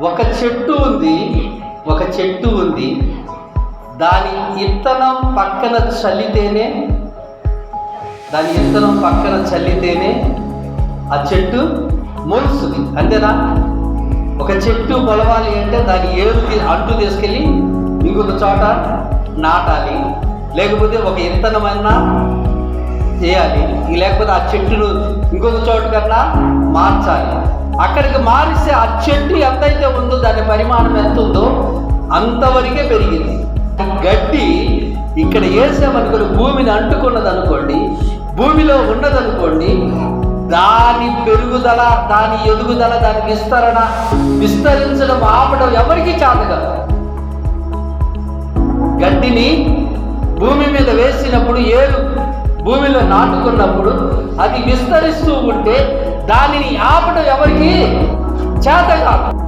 ఒక చెట్టు ఉంది ఒక చెట్టు ఉంది. దాని ఇత్తనం పక్కన చల్లితేనే దాని ఇత్తనం పక్కన చల్లితేనే ఆ చెట్టు మొలుస్తుంది అంతేనా? ఒక చెట్టు మొలవాలి అంటే దాని ఏరు అంటు తీసుకెళ్ళి ఇంకొక చోట నాటాలి. లేకపోతే ఒక ఇత్తనమైనా చేయాలి. లేకపోతే ఆ చెట్టును ఇంకొక చోట కన్నా మార్చాలి. అక్కడికి మారిస్తే ఆ చెట్టు ఎంతైతే ఉందో దాని పరిమాణం ఎంత ఉందో అంతవరకే పెరిగింది. గడ్డి ఇక్కడ వేసామనుకోండి భూమిని అంటుకున్నది అనుకోండి భూమిలో ఉన్నదనుకోండి దాని పెరుగుదల దాని ఎదుగుదల దాని విస్తరణ విస్తరించడం ఆపడం ఎవరికీ చాలుగా. గడ్డిని భూమి మీద వేసినప్పుడు ఏరు భూమిలో నాటుకున్నప్పుడు అది విస్తరిస్తూ ఉంటే దానిని ఆపడం ఎవరికి చేత కాదు